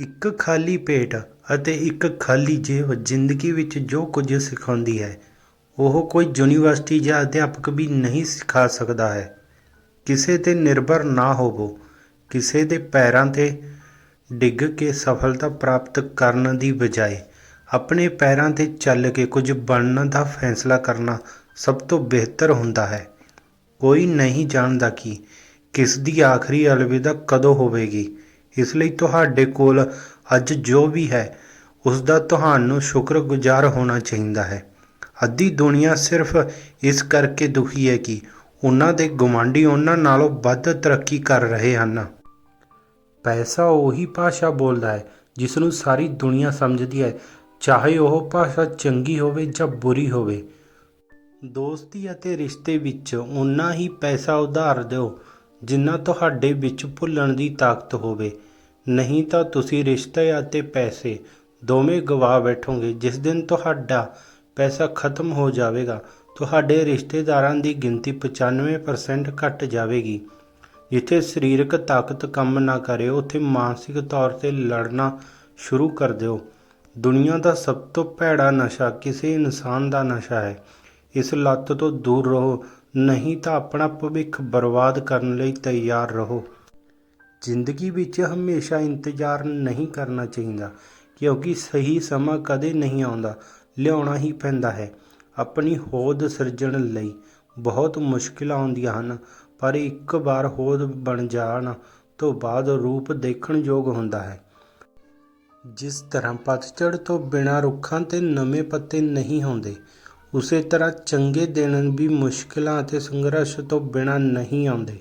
ਇੱਕ ਖਾਲੀ ਪੇਟ ਅਤੇ ਇੱਕ ਖਾਲੀ ਜੇਬ ਜ਼ਿੰਦਗੀ ਵਿੱਚ ਜੋ ਕੁਝ ਸਿਖਾਉਂਦੀ ਹੈ, ਉਹ ਕੋਈ ਯੂਨੀਵਰਸਿਟੀ ਜਾਂ ਅਧਿਆਪਕ ਵੀ ਨਹੀਂ ਸਿਖਾ ਸਕਦਾ ਹੈ। ਕਿਸੇ 'ਤੇ ਨਿਰਭਰ ਨਾ ਹੋਵੋ, ਕਿਸੇ ਦੇ ਪੈਰਾਂ 'ਤੇ ਡਿੱਗ ਕੇ ਸਫਲਤਾ ਪ੍ਰਾਪਤ ਕਰਨ ਦੀ ਬਜਾਏ ਆਪਣੇ ਪੈਰਾਂ 'ਤੇ ਚੱਲ ਕੇ ਕੁਝ ਬਣਨ ਦਾ ਫੈਸਲਾ ਕਰਨਾ ਸਭ ਤੋਂ ਬਿਹਤਰ ਹੁੰਦਾ ਹੈ। ਕੋਈ ਨਹੀਂ ਜਾਣਦਾ ਕਿ ਕਿਸ ਦੀ ਆਖਰੀ ਅਲਵਿਦਾ ਕਦੋਂ ਹੋਵੇਗੀ। ਇਸ ਲਈ ਤੁਹਾਡੇ ਕੋਲ ਅੱਜ ਜੋ ਵੀ ਹੈ ਉਸ ਦਾ ਤੁਹਾਨੂੰ ਸ਼ੁਕਰਗੁਜ਼ਾਰ ਹੋਣਾ ਚਾਹੀਦਾ ਹੈ। ਅੱਧੀ ਦੁਨੀਆ ਸਿਰਫ ਇਸ ਕਰਕੇ ਦੁਖੀ ਹੈ ਕਿ ਉਹਨਾਂ ਦੇ ਗੁਆਂਢੀ ਉਹਨਾਂ ਨਾਲੋਂ ਵੱਧ ਤਰੱਕੀ ਕਰ ਰਹੇ ਹਨ। ਪੈਸਾ ਉਹੀ ਭਾਸ਼ਾ ਬੋਲਦਾ ਹੈ ਜਿਸ ਨੂੰ ਸਾਰੀ ਦੁਨੀਆ ਸਮਝਦੀ ਹੈ, ਚਾਹੇ ਉਹ ਭਾਸ਼ਾ ਚੰਗੀ ਹੋਵੇ ਜਾਂ ਬੁਰੀ ਹੋਵੇ। ਦੋਸਤੀ ਅਤੇ ਰਿਸ਼ਤੇ ਵਿੱਚ ਉਨਾ ਹੀ ਪੈਸਾ ਉਧਾਰ ਦਿਓ ਜਿੰਨਾ ਤੁਹਾਡੇ ਵਿੱਚ ਭੁੱਲਣ ਦੀ ਤਾਕਤ ਹੋਵੇ। ਨਹੀਂ ਤਾਂ ਤੁਸੀਂ ਰਿਸ਼ਤੇ ਅਤੇ ਪੈਸੇ ਦੋਵੇਂ ਗਵਾ ਬੈਠੋਗੇ। ਜਿਸ ਦਿਨ ਤੁਹਾਡਾ ਪੈਸਾ ਖਤਮ ਹੋ ਜਾਵੇਗਾ, ਤੁਹਾਡੇ ਰਿਸ਼ਤੇਦਾਰਾਂ ਦੀ ਗਿਣਤੀ 95% ਘਟ ਜਾਵੇਗੀ। ਜਿੱਥੇ ਸਰੀਰਕ ਤਾਕਤ ਕੰਮ ਨਾ ਕਰੇ, ਉੱਥੇ ਮਾਨਸਿਕ ਤੌਰ ਤੇ ਲੜਨਾ ਸ਼ੁਰੂ ਕਰ ਦਿਓ। ਦੁਨੀਆ ਦਾ ਸਭ ਤੋਂ ਭੈੜਾ ਨਸ਼ਾ ਕਿਸੇ ਇਨਸਾਨ ਦਾ ਨਸ਼ਾ ਹੈ। ਇਸ ਲੱਤ ਤੋਂ ਦੂਰ ਰਹੋ। ਨਹੀਂ ਤਾਂ ਆਪਣਾ ਭਵਿੱਖ ਬਰਬਾਦ ਕਰਨ ਲਈ ਤਿਆਰ ਰਹੋ। ਜ਼ਿੰਦਗੀ ਵਿੱਚ ਹਮੇਸ਼ਾ ਇੰਤਜ਼ਾਰ ਨਹੀਂ ਕਰਨਾ ਚਾਹੀਦਾ, ਕਿਉਂਕਿ ਸਹੀ ਸਮਾਂ ਕਦੇ ਨਹੀਂ ਆਉਂਦਾ। ਲਿਆਉਣਾ ਹੀ ਪੈਂਦਾ ਹੈ। ਆਪਣੀ ਹੋਂਦ ਸਿਰਜਣ ਲਈ ਬਹੁਤ ਮੁਸ਼ਕਿਲਾਂ ਆਉਂਦੀਆਂ ਹਨ, ਪਰ ਇੱਕ ਵਾਰ ਹੋਂਦ ਬਣ ਜਾਣ ਤੋਂ ਬਾਅਦ ਰੂਪ ਦੇਖਣ ਯੋਗ ਹੁੰਦਾ ਹੈ। ਜਿਸ ਤਰ੍ਹਾਂ ਪਤਝੜ ਤੋਂ ਬਿਨਾਂ ਰੁੱਖਾਂ ਤੇ ਨਵੇਂ ਪੱਤੇ ਨਹੀਂ ਹੁੰਦੇ ਉਸੇ ਤਰ੍ਹਾਂ ਚੰਗੇ ਦਿਨ ਵੀ ਮੁਸ਼ਕਿਲਾਂ ਅਤੇ ਸੰਘਰਸ਼ ਤੋਂ ਬਿਨਾਂ ਨਹੀਂ ਆਉਂਦੇ।